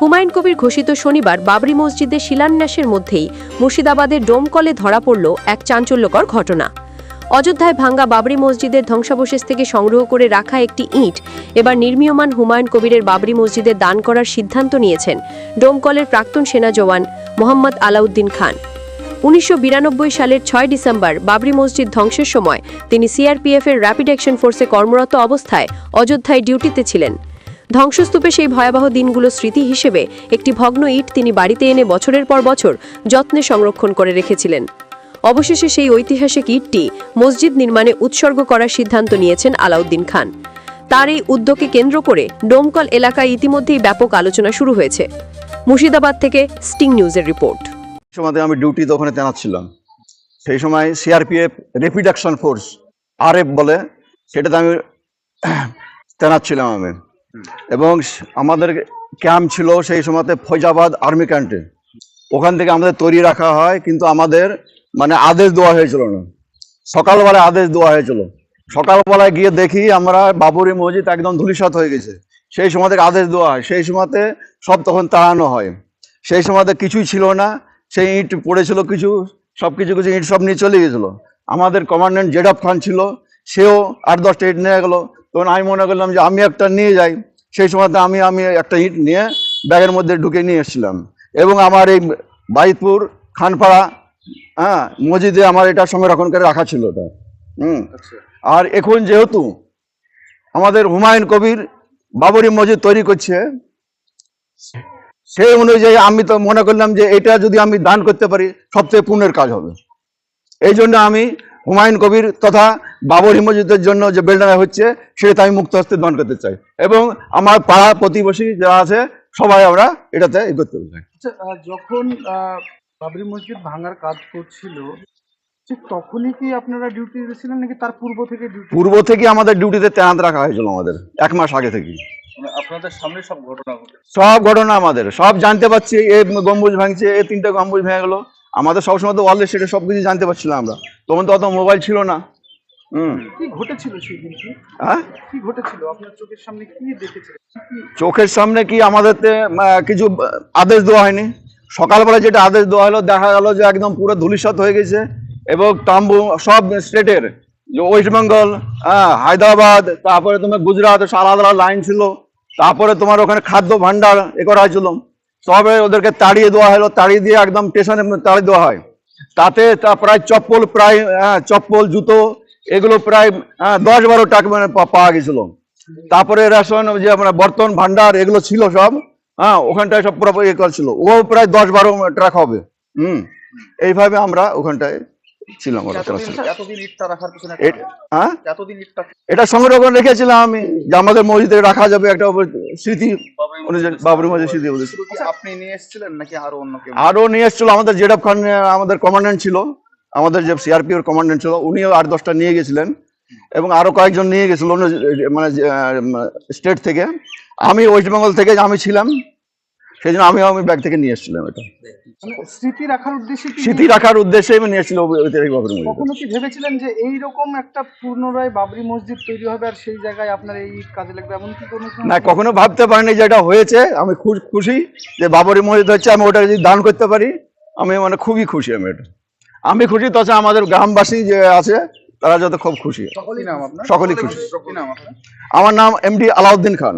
হুমায়ুন কবির ঘোষিত শনিবার বাবরি মসজিদের শিলান্যাসের মধ্যেই মুর্শিদাবাদের ডোমকলে ধরা পড়ল এক চাঞ্চল্যকর ঘটনা। অযোধ্যায় ভাঙ্গা বাবরি মসজিদের ধ্বংসাবশেষ থেকে সংগ্রহ করে রাখা একটি ইঁট এবার নির্মীয়মান হুমায়ুন কবিরের বাবরি মসজিদে দান করার সিদ্ধান্ত নিয়েছেন ডোমকলের প্রাক্তন সেনা জওয়ান মোহাম্মদ আলাউদ্দিন খান। উনিশশো বিরানব্বই সালের ছয় ডিসেম্বর বাবরি মসজিদ ধ্বংসের সময় তিনি সিআরপিএফ এর র্যাপিড অ্যাকশন ফোর্সে কর্মরত অবস্থায় অযোধ্যায় ডিউটিতে ছিলেন। ধ্বংসস্তূপে সেই ভয়াবহ দিনগুলো স্মৃতি হিসেবে একটি ভগ্ন ইট তিনি বাড়িতে এনে বছরের পর বছর যত্নে সংরক্ষণ করে রেখেছিলেন। অবশেষে সেই ঐতিহাসিক ইটটি মসজিদ নির্মাণে উৎসর্গ করার সিদ্ধান্ত নিয়েছেন আলাউদ্দিন খান। তার এই উদ্যোগকে কেন্দ্র করে ডোমকল এলাকায় ইতিমধ্যেই ব্যাপক আলোচনা শুরু হয়েছে। মুর্শিদাবাদ থেকে স্টিং নিউজের রিপোর্ট। সময় আমি ডিউটিতে ওখানে তেনাত ছিলাম। সেই সময় CRPF rapid action force RF বলে, সেটাতে আমি তেনাত ছিলাম আমি। এবং আমাদের ক্যাম্প ছিল সেই সময়তে ফৈজাবাদ আর্মি ক্যান্টে ওখান থেকে আমাদের তৈরি রাখা হয়, কিন্তু আমাদের মানে আদেশ দেওয়া হয়েছিল না। সকালবেলায় আদেশ দেওয়া হয়েছিল। সকালবেলায় গিয়ে দেখি আমরা বাবরি মসজিদ একদম ধুলিসাত হয়ে গেছে। সেই সময় থেকে আদেশ দেওয়া হয়। সেই সময়তে সব তখন তাড়ানো হয়। সেই সময়তে কিছুই ছিল না। সেই ইট পড়েছিল কিছু, সব কিছু কিছু ইট সব নিয়ে চলে গেছিল। আমাদের কমান্ড্যান্ট জেডাব খান ছিল, সেও আট দশটা ইট নিয়ে গেলো। তখন আমি মনে করলাম যে আমি একটা নিয়ে যাই। সেই সময়তে আমি আমি একটা ইট নিয়ে ব্যাগের মধ্যে ঢুকে নিয়ে এসেছিলাম। এবং আমার এই বাইতপুর খানপাড়া হ্যাঁ মসজিদে আমার এটা সংরক্ষণ করে রাখা ছিল ওটা। হুম। আর এখন যেহেতু আমাদের হুমায়ুন কবির বাবরি মসজিদ তৈরি করছে সেই অনুযায়ী আমি তো মনে করলাম যে এটা যদি আমি দান করতে পারি সবচেয়ে পুণ্যের কাজ হবে। এই জন্য আমি হুমায়ুন কবির তথা বাবরি মসজিদের জন্য যে বেলডানা হচ্ছে সেটা আমি মুক্ত হস্তে দান করতে চাই। এবং আমার পাড়া প্রতিবেশী যারা আছে সবাই আমরা এটাতে ই করতে চাই। আচ্ছা যখন আহ, বাবরি মসজিদ ভাঙার কাজ করছিল ঠিক তখনই কি আপনারা ডিউটিতে ছিলেন নাকি তার পূর্ব থেকে পূর্ব থেকে আমাদের ডিউটিতে তেনাত রাখা হয়েছিল আমাদের এক মাস আগে থেকে আপনাদের সামনে সব ঘটনা সব ঘটনা আমাদের সব জানতে পারছি এ গম্বুজ ভাঙছে এ তিনটা গম্বুজ ভেঙে গেলো। আমাদের সবসময় তো ওয়ার্ল্ডে সেটা সব কিছু জানতে পারছিলাম আমরা। তখন তো অত মোবাইল ছিল না। হ্যাঁ? চোখের সামনে কি আমাদের কিছু আদেশ দেওয়া হয়নি। সকালবেলা যেটা আদেশ দেওয়া হলো দেখা গেল যে একদম পুরো ধুলিসাত হয়ে গেছে এবং তাম্বু সব স্টেটের যে ওয়েস্ট বেঙ্গল হ্যাঁ হায়দ্রাবাদ তারপরে তোমার গুজরাট সারা আলাদা আলাদা লাইন ছিল। তারপরে তোমার ওখানে খাদ্য ভান্ডার এ করা হয়েছিল। তবে ওদেরকে তাড়িয়ে দেওয়া হলো তাড়িয়ে দিয়ে একদম স্টেশনে তাড়িয়ে দেওয়া হয়। তাতে তা প্রায় চপ্পল প্রায় চপ্পল জুতো এগুলো প্রায় দশ বারো টাকা মানে পাওয়া গেছিল। তারপরে রেশন যে আমরা বর্তন ভান্ডার এগুলো ছিল সব হ্যাঁ ওখানটায় সব পুরো ইয়ে করছিল ও প্রায় দশ বারো ট্রাক হবে হুম? এইভাবে আমরা ওখানটায় ছিলাম হ্যাঁ? এটা সংরক্ষণ রেখেছিলাম আমি যে আমাদের মসজিদে রাখা যাবে একটা স্মৃতি অনুযায়ী বাবরি মসজিদ স্মৃতি বলে আপনি নিয়ে এসেছিলেন নাকি আরও অন্য কেউ? আরও নিয়ে এসেছিল আমাদের খান আমাদের ছিল আমাদের যে সিআরপি এর কমান্ড্যান্ট ছিল উনিও আট দশটা নিয়ে গেছিলেন। এবং আরও কয়েকজন নিয়ে গেছিল অন্য মানে স্টেট থেকে। আমি ওয়েস্ট বেঙ্গল থেকে আমি ছিলাম। সেই জন্য আমি আমি ব্যাগ থেকে নিয়ে এসেছিলাম এটা। মানে স্মৃতি রাখার উদ্দেশ্যে স্মৃতি রাখার উদ্দেশ্যে আমি নিয়ে এসেছিলাম বাবরি মসজিদ কখনো কি ভেবেছিলেন যে এই রকম একটা পুনরায় বাবরি মসজিদ তৈরি হবে আর সেই জায়গায় আপনার এই কাজে লাগবে? এমন কি কোনো না কখনো ভাবতে পারিনি যে এটা হয়েছে। আমি খুব খুশি যে বাবরি মসজিদ হচ্ছে আমি ওটা যদি দান করতে পারি আমি মানে খুবই খুশি আমি এটা। আমি খুশি তাছাড়া আমাদের গ্রামবাসী যে আছে তারা যাতে খুব খুশি সকলেই সকলেই খুশি। আমার নাম এমডি আলাউদ্দিন খান।